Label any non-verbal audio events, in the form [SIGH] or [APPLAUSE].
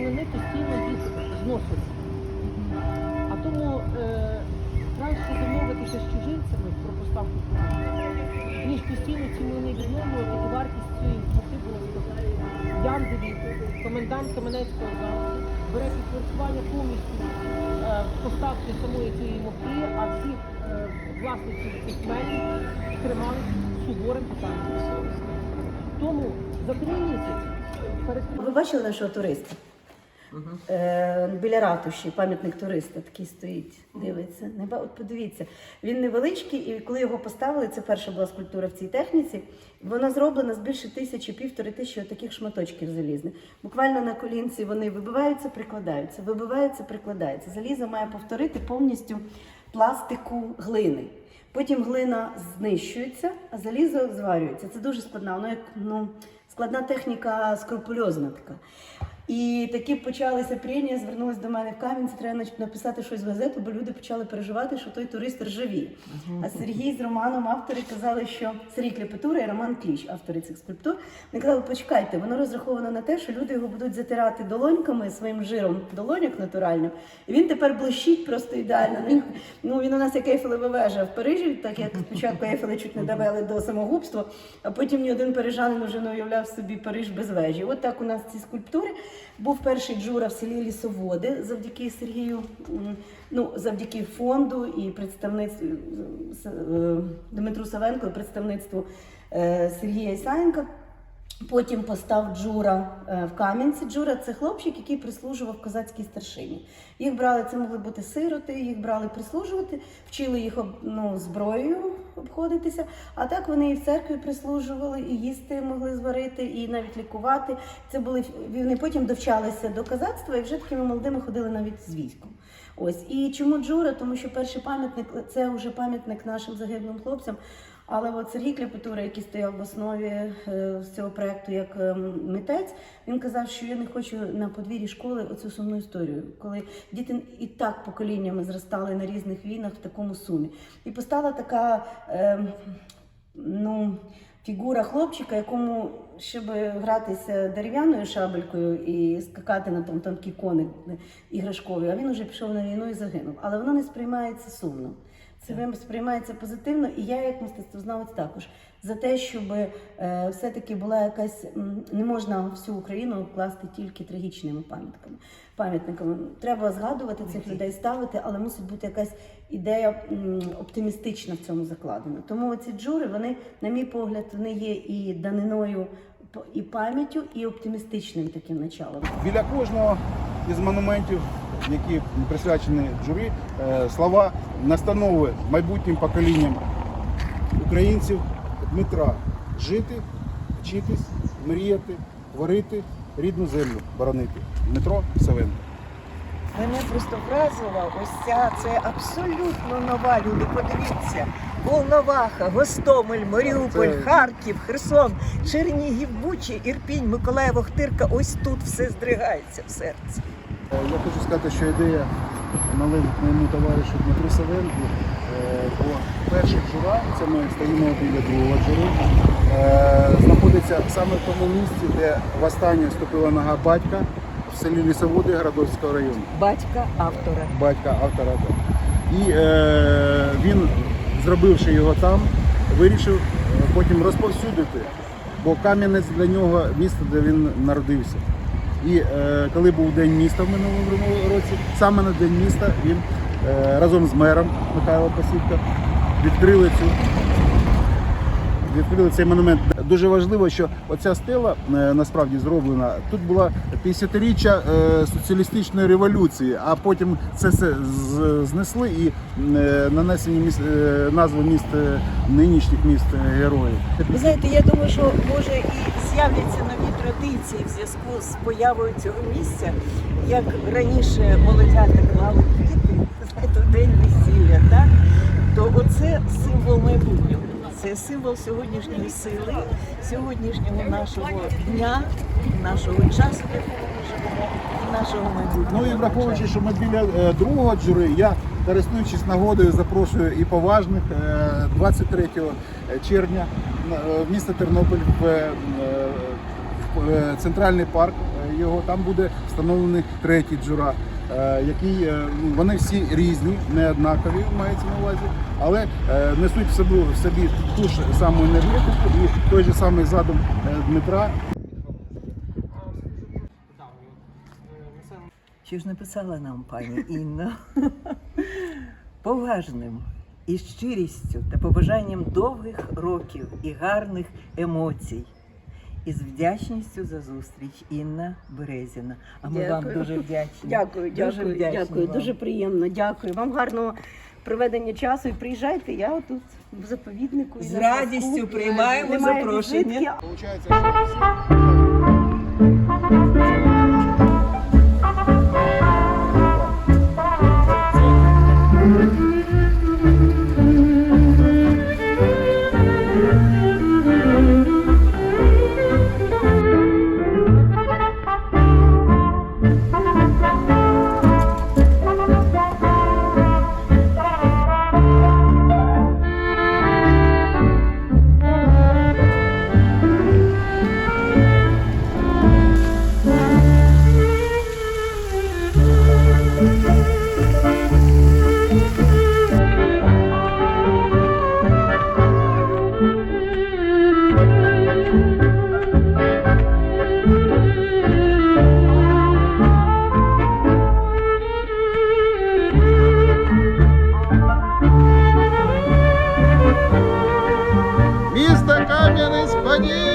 млини постійно їх зносили. А тому е, краще домовитися з чужинцями про поставку продуктів, ніж постійно ці млини відновлювати і вартість цієї муки була висока. Яндеві, комендант Кам'янецького залу бере підпорядкування повністю е, поставки самої цієї муки, а всіх е, власників цих мелів тримають суворим питанням. Тому за три місяці перед Ви бачили нашого туриста? Е, біля ратуші, пам'ятник туриста такий стоїть, дивиться. Не ба- От подивіться, він невеличкий, і коли його поставили, це перша була скульптура в цій техніці. Вона зроблена з більше тисячі, півтори тисячі таких шматочків залізних. Буквально на колінці вони вибиваються, прикладаються, вибиваються, прикладаються. Залізо має повторити повністю пластику глини. Потім глина знищується, а залізо зварюється. Це дуже складна. Воно як ну, складна техніка, скрупульозна така. І такі почалися прення, звернулися до мене в Кам'янці, треба написати щось в газету, бо люди почали переживати, що той турист ржавіє. А Сергій з Романом автори казали, що Сергій Клепетура і Роман Кліч, автори цих скульптур, вони казали, почекайте, воно розраховано на те, що люди його будуть затирати долоньками своїм жиром долоньок натуральним. І він тепер блищить просто ідеально. Ну, він у нас як Ейфелева вежа в Парижі, так як спочатку Ейфеля чуть не довели до самогубства, а потім ні один парижанин вже не уявляв собі Париж без вежі. От так у нас ці скульптури. Був перший джура в селі Лісоводи завдяки Сергію, ну завдяки фонду і представництву е, е, Дмитру Савенко і представництву е, Сергія Ісаєнка. Потім постав Джура е, в Кам'янці. Джура це хлопчик, який прислужував козацькій старшині. Їх брали, це могли бути сироти, їх брали прислужувати, вчили їх ну, зброєю обходитися. А так вони і в церкві прислужували, і їсти могли зварити, і навіть лікувати. Це були вони потім довчалися до козацтва і вже такими молодими ходили навіть з військом. Ось і чому Джура? Тому що перший пам'ятник це вже пам'ятник нашим загиблим хлопцям. Але от Сергій Клепетура, який стояв в основі е, цього проекту як ем, митець, він казав, що я не хочу на подвір'ї школи оцю сумну історію, коли діти і так поколіннями зростали на різних війнах в такому сумі. І постала така ем, ну, фігура хлопчика, якому, щоб гратися дерев'яною шабелькою і скакати на тому тонкі коник іграшкові, а він вже пішов на війну і загинув. Але воно не сприймається сумно. Це вим- сприймається позитивно, і я, як мистецтвознавець, також за те, щоб е, все-таки була якась м, не можна всю Україну обкласти тільки трагічними пам'ятками. Пам'ятниками треба згадувати цих людей, ставити, але мусить бути якась ідея м, оптимістична в цьому закладена. Тому ці джури, вони, на мій погляд, вони є і даниною і пам'яттю, і оптимістичним таким началом. Біля кожного із монументів, які присвячені журі, е, слова настанови майбутнім поколінням українців Дмитра жити, вчитись, мріяти, творити, рідну землю боронити. Дмитро Савенко. Мене просто вразила ось ця, це абсолютно нова. Люди, подивіться. Волноваха, Гостомель, Маріуполь, Харків, Херсон, Чернігів, Бучі, Ірпінь, Миколаїв, Охтирка. Ось тут все здригається в серці. Я хочу сказати, що ідея належить моєму товаришу Дмитру Савенку. Е, Бо перший джура, це ми стоїмо біля другого джури, е, знаходиться саме в тому місці, де востаннє ступила нога батька в селі Лісоводи Градовського району. Батька автора. Батька автора. так. І е, він, зробивши його там, вирішив е, потім розповсюдити, бо Кам'янець для нього місто, де він народився. І е, коли був день міста в минулому році, саме на день міста він е, разом з мером Михайло Пасівка відкрили. Відкрили цей монумент. Дуже важливо, що оця стела е, насправді зроблена. Тут була 50-річчя е, соціалістичної революції, а потім це все знесли і е, нанесені міс- е, назви міст нинішніх міст героїв. Ви знаєте, я думаю, що може і з'являться нові традиції в зв'язку з появою цього місця, як раніше молодята клали квіти, [LAUGHS] знаєте, в день весілля, так? То оце символ майбутнього. Це символ сьогоднішньої сили, сьогоднішнього нашого дня, нашого часу, і нашого майбутнього. Ну і враховуючи, що ми біля е, другого джури, я користуючись нагодою, запрошую і поважних е, 23 червня на- е, в місто Тернопіль в, е, е, центральний парк е, його, там буде встановлений третій джура, е, який е, ну, вони всі різні, не однакові, мається на увазі, але е, несуть в собі, в собі ту ж саму енергетику і той же самий задум е, Дмитра. Що ж написала нам пані Інна? [LAUGHS] Поважним і щирістю та побажанням довгих років і гарних емоцій. І з вдячністю за зустріч Інна Березіна. А ми вам дуже вдячні. Дякую, Дуже дякую, вдячні дякую. вам. Дуже приємно. Дякую. Вам гарного проведення часу і приїжджайте. Я тут в заповіднику. З радістю приймаємо Немає запрошення. візитки, Получається, що всі Hadi.